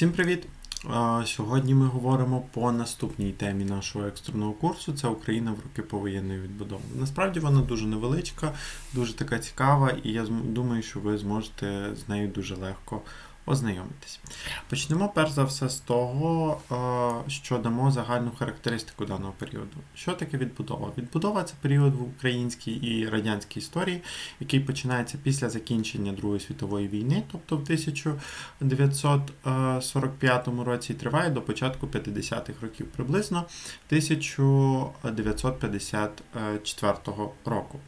Всім привіт! Сьогодні ми говоримо по наступній темі нашого екстреного курсу. Це Україна в роки повоєнної відбудови. Насправді вона дуже невеличка, дуже така цікава, і я думаю, що ви зможете з нею дуже легко ознайомитись. Почнемо перш за все з того, що дамо загальну характеристику даного періоду. Що таке відбудова? Відбудова це період в українській і радянській історії, який починається після закінчення Другої світової війни, тобто в 1945 році, і триває до початку 50-х років, приблизно 1954 року.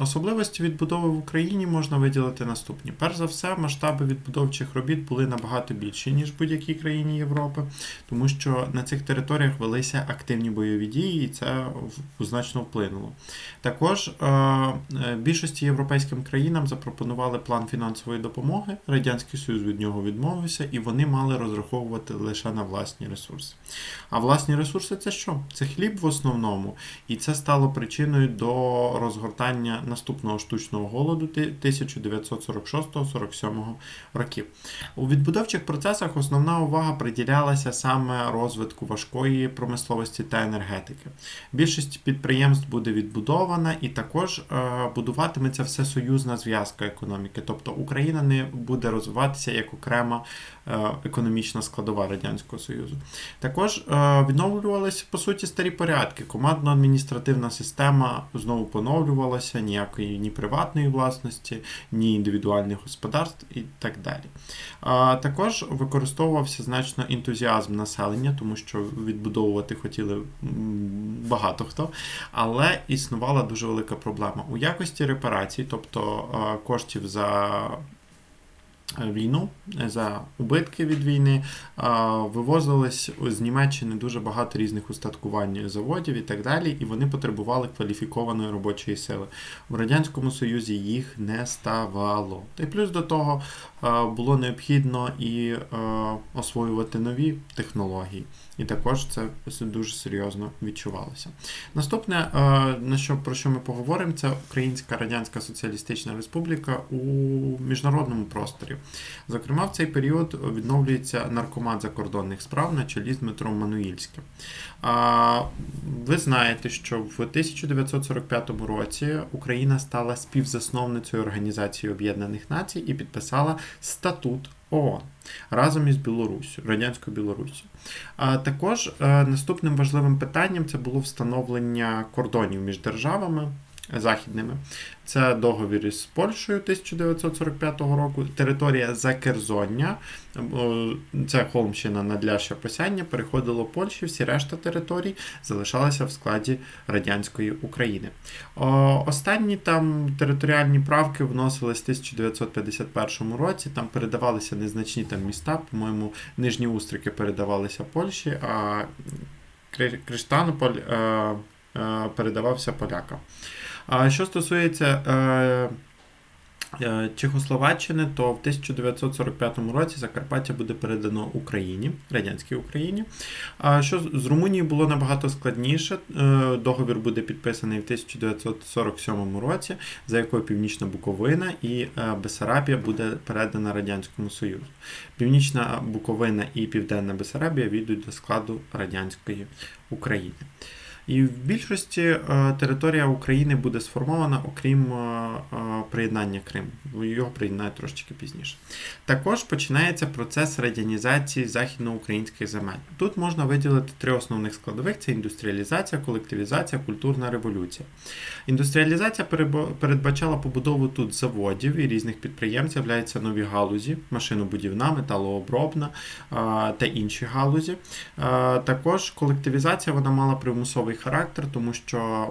Особливості відбудови в Україні можна виділити наступні. Перш за все, масштаби відбудовчих робіт були набагато більші, ніж в будь-якій країні Європи, тому що на цих територіях велися активні бойові дії, і це значно вплинуло. Також е, е, більшості європейським країнам запропонували план фінансової допомоги. Радянський Союз від нього відмовився, і вони мали розраховувати лише на власні ресурси. А власні ресурси це що? Це хліб в основному, і це стало причиною до розгортання наступного штучного голоду 1946-47 років. У відбудовчих процесах основна увага приділялася саме розвитку важкої промисловості та енергетики. Більшість підприємств буде відбудована, і також е, будуватиметься всесоюзна зв'язка економіки. Тобто Україна не буде розвиватися як окрема е, економічна складова Радянського Союзу. Також е, відновлювалися по суті старі порядки. Командно-адміністративна система знову поновлювалася, ніякої ні приватної власності, ні індивідуальних господарств і так далі. А, також використовувався значно ентузіазм населення, тому що відбудовувати хотіли багато хто, але існувала дуже велика проблема у якості репарацій, тобто коштів за війну, е, за убитки від війни, а, вивозились з Німеччини дуже багато різних устаткувань заводів і так далі, і вони потребували кваліфікованої робочої сили. В Радянському Союзі їх не ставало. Та й плюс до того е, було необхідно і е, освоювати нові технології. І також це дуже серйозно відчувалося. Наступне, е, на що про що ми поговоримо, це Українська Радянська Соціалістична Республіка у міжнародному просторі. Зокрема, в цей період відновлюється наркомат закордонних справ на чолі з Дмитром Мануїльським. А, Ви знаєте, що в 1945 році Україна стала співзасновницею Організації Об'єднаних Націй і підписала статут ООН разом із Білоруссю, радянською Білоруссю. А також е, наступним важливим питанням це було встановлення кордонів між державами західними. Це договір із Польщею 1945 року. Територія Закерзоння, це Холмщина Надляща Посяння, переходило Польщі, всі решта територій залишалися в складі радянської України. Останні там територіальні правки вносились в 1951 році. Там передавалися незначні там міста, по-моєму, Нижні Устрики передавалися Польщі, а Криштанополь е, е, передавався полякам. Що стосується е, е, Чехословаччини, то в 1945 році Закарпаття буде передано Україні, радянській Україні. А що з Румунією було набагато складніше. Е, Договір буде підписаний в 1947 році, за якою Північна Буковина і Бесарабія буде передана Радянському Союзу. Північна Буковина і Південна Бесарабія війдуть до складу радянської України. І в більшості е, територія України буде сформована, окрім е, е, приєднання Криму. Його приєднають трошечки пізніше. Також починається процес радянізації західноукраїнських земель. Тут можна виділити три основних складових: це індустріалізація, колективізація, культурна революція. Індустріалізація передбачала побудову тут заводів і різних підприємств, з'являються нові галузі, машинобудівна, металообробна та інші галузі. Також колективізація вона мала примусовий характер, тому що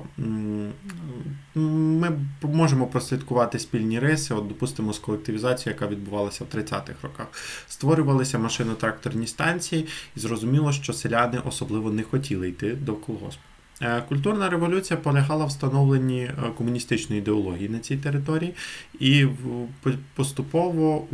ми можемо прослідкувати спільні риси. От, допустимо, з колективізацією, яка відбувалася в 30-х роках. Створювалися машино-тракторні станції, і зрозуміло, що селяни особливо не хотіли йти до колгоспу. Е, Культурна революція полягала в встановленні е, комуністичної ідеології на цій території і поступово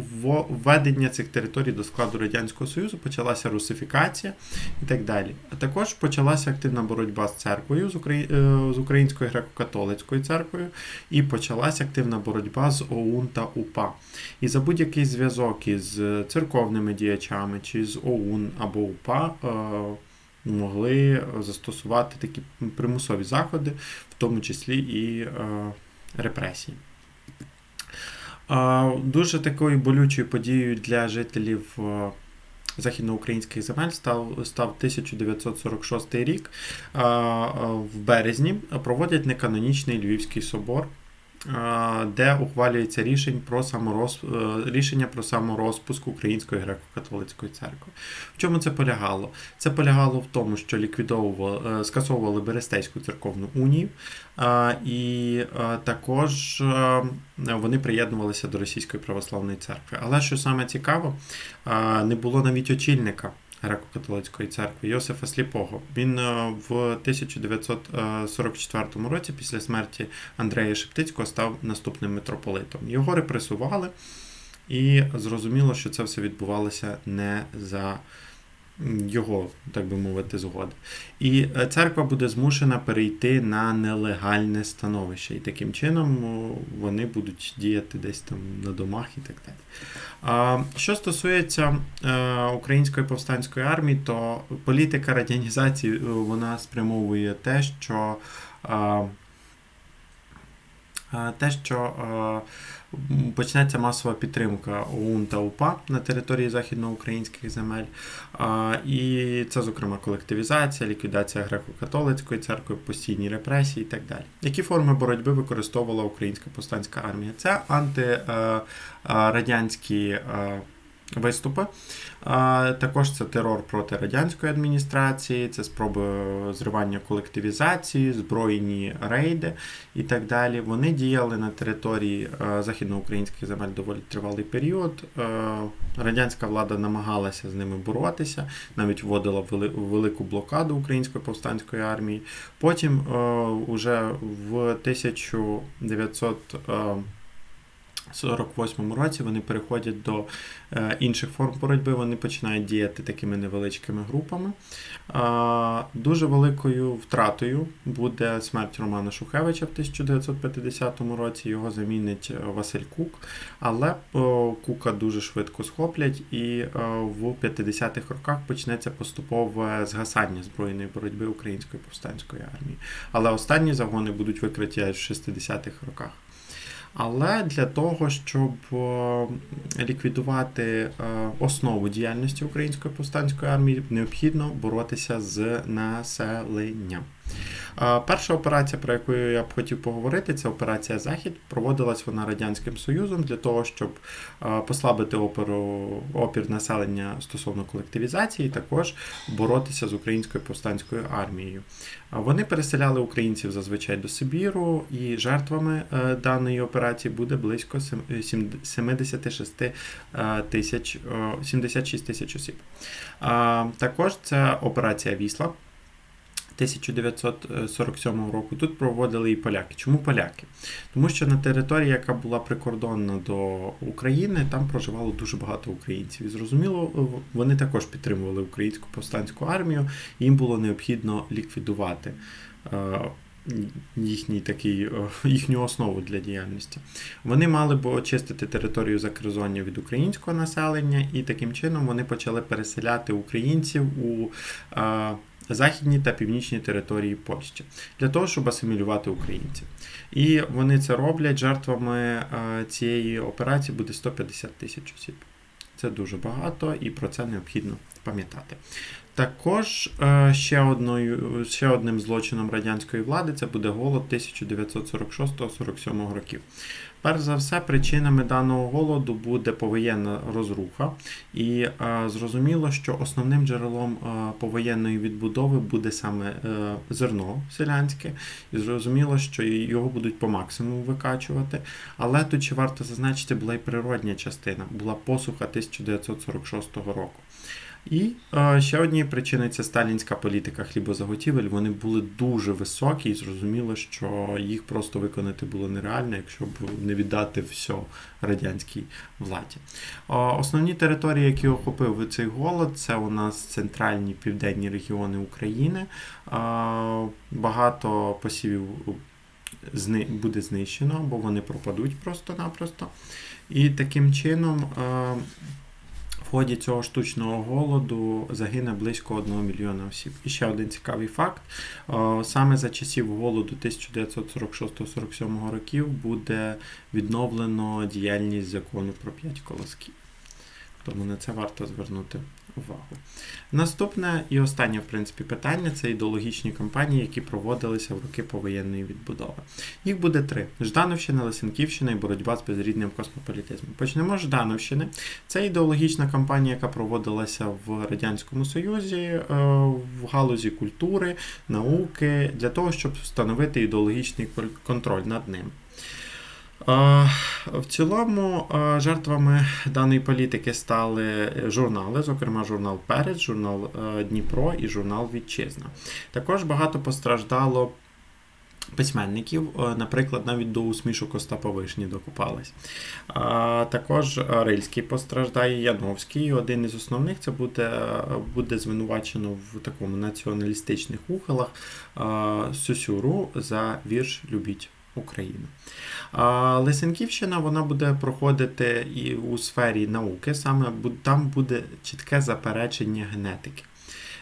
введення цих територій до складу Радянського Союзу почалася русифікація і так далі. А також почалася активна боротьба з церквою, з, е, з Українською греко-католицькою церквою, і почалася активна боротьба з ОУН та УПА. І за будь-який зв'язок із церковними діячами чи з ОУН або УПА. Могли застосувати такі примусові заходи, в тому числі і е, репресії. Дуже такою болючою подією для жителів е, західноукраїнських земель став, став 1946 рік. Е, В березні проводять неканонічний Львівський собор. Де ухвалюється рішень про самороз... е, рішення про саморозпуск Української греко-католицької церкви. В чому це полягало? Це полягало в тому, що ліквідовували, е, скасовували Берестейську церковну унію, і е, також вони приєднувалися до Російської православної церкви. Але що саме цікаво, не було навіть очільника. Греко-католицької церкви Йосифа Сліпого. Він е, в 1944 році, після смерті Андрея Шептицького, став наступним митрополитом. Його репресували, і зрозуміло, що це все відбувалося не за його, так би мовити, згоди. І е, церква буде змушена перейти на нелегальне становище. І таким чином вони будуть діяти десь там на домах і так далі. Що стосується е, Української повстанської армії, то політика радянізації е, вона спрямовує те, що те, що е, почнеться масова підтримка ОУН та УПА на території західноукраїнських земель. І це, зокрема, колективізація, ліквідація греко-католицької церкви, постійні репресії і так далі. Які форми боротьби використовувала Українська повстанська армія? Це антирадянські виступи. Також це терор проти радянської адміністрації, це спроби зривання колективізації, збройні рейди і так далі. Вони діяли на території е, західноукраїнських земель доволі тривалий період. Е, Радянська влада намагалася з ними боротися, навіть вводила велику блокаду української повстанської армії. Потім, е, уже в 1900 е, 48 році вони переходять до е, інших форм боротьби, вони починають діяти такими невеличкими групами. Дуже великою втратою буде смерть Романа Шухевича в 1950 році. Його замінить е, Василь Кук, але Кука дуже швидко схоплять, і е, в 50-х роках почнеться поступове згасання збройної боротьби Української повстанської армії. Але останні загони будуть викриті в 60-х роках. Але для того, щоб е, ліквідувати е, основу діяльності Української повстанської армії, необхідно боротися з населенням. Перша операція, про яку я б хотів поговорити, це операція Захід. Проводилась вона Радянським Союзом для того, щоб послабити опору, опір населення стосовно колективізації, і також боротися з українською повстанською армією. Вони переселяли українців зазвичай до Сибіру, і жертвами е, даної операції буде близько сем- е, сім- 76 е, тисяч, е, 76 тисяч осіб. Також це операція Вісла. 1947 року тут проводили і поляки. Чому поляки? Тому що на території, яка була прикордонна до України, там проживало дуже багато українців. І зрозуміло, вони також підтримували українську повстанську армію, їм було необхідно ліквідувати е, їхній такий, е, їхню основу для діяльності. Вони мали б очистити територію Закерзоння від українського населення, і таким чином вони почали переселяти українців у е, західні та північні території Польщі для того, щоб асимілювати українців. І вони це роблять жертвами е, цієї операції буде 150 тисяч осіб. Це дуже багато, і про це необхідно пам'ятати. Також е, ще, одною, ще одним злочином радянської влади це буде голод 1946-47 років. Перш за все, причинами даного голоду буде повоєнна розруха, і е, зрозуміло, що основним джерелом е, повоєнної відбудови буде саме зерно селянське, і зрозуміло, що його будуть по максимуму викачувати. Але тут ще варто зазначити, була й природня частина, була посуха 1946 року. І е, ще однією причиною це сталінська політика хлібозаготівель. Вони були дуже високі, і зрозуміло, що їх просто виконати було нереально, якщо б не віддати все радянській владі. Е, основні території, які охопив цей голод, це у нас центральні південні регіони України. Е, багато посівів зни- буде знищено, бо вони пропадуть просто-напросто. І таким чином. е, ході цього штучного голоду загине близько 1 мільйона осіб. І ще один цікавий факт: Е, саме за часів голоду 1946-47 років буде відновлено діяльність закону про 5 колосків. Тому на це варто звернути увагу. Наступне і останнє, в принципі, питання це ідеологічні кампанії, які проводилися в роки повоєнної відбудови. Їх буде три: Ждановщина, Лисенківщина і боротьба з безрідним космополітизмом. Почнемо з Ждановщини. Це ідеологічна кампанія, яка проводилася в Радянському Союзі е, в галузі культури, науки для того, щоб встановити ідеологічний контроль над ним. В цілому жертвами даної політики стали журнали, зокрема журнал Перець, журнал е, Дніпро і журнал Вітчизна. Також багато постраждало письменників, е, наприклад, навіть до усмішок Остапа Вишні докупались. А Також Рильський постраждає, Яновський. Один із основних це буде, буде звинувачено в такому націоналістичних ухилах е, Сюсюру за вірш Любіть Україну. А Лисенківщина вона буде проходити і у сфері науки, саме там буде чітке заперечення генетики.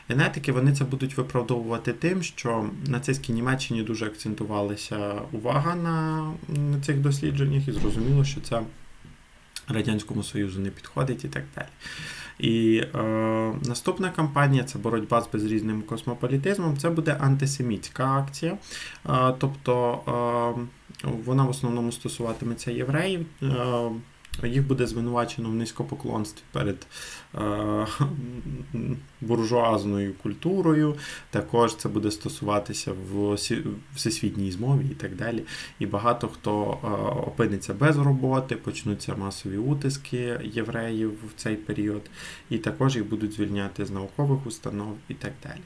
Генетики вони це будуть виправдовувати тим, що нацистській Німеччині дуже акцентувалася увага на цих дослідженнях, і зрозуміло, що це Радянському Союзу не підходить і так далі. І е, наступна кампанія це боротьба з безрізним космополітизмом. Це буде антисемітська акція. Е, тобто е, вона в основному стосуватиметься євреїв. Е, їх буде звинувачено в низькопоклонстві перед е, буржуазною культурою. Також це буде стосуватися в всесвітній змові і так далі. І багато хто е, опиниться без роботи, почнуться масові утиски євреїв в цей період, і також їх будуть звільняти з наукових установ і так далі.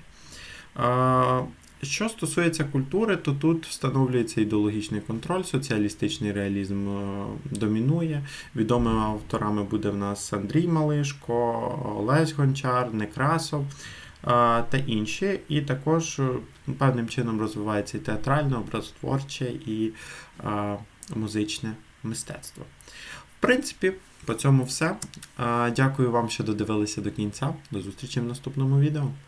Що стосується культури, то тут встановлюється ідеологічний контроль, соціалістичний реалізм е, домінує. Відомими авторами буде в нас Андрій Малишко, Олесь Гончар, Некрасов е, та інші. І також е, певним чином розвивається і театральне, образотворче і музичне мистецтво. В принципі, по цьому все. Дякую вам, що додивилися до кінця. До зустрічі в наступному відео.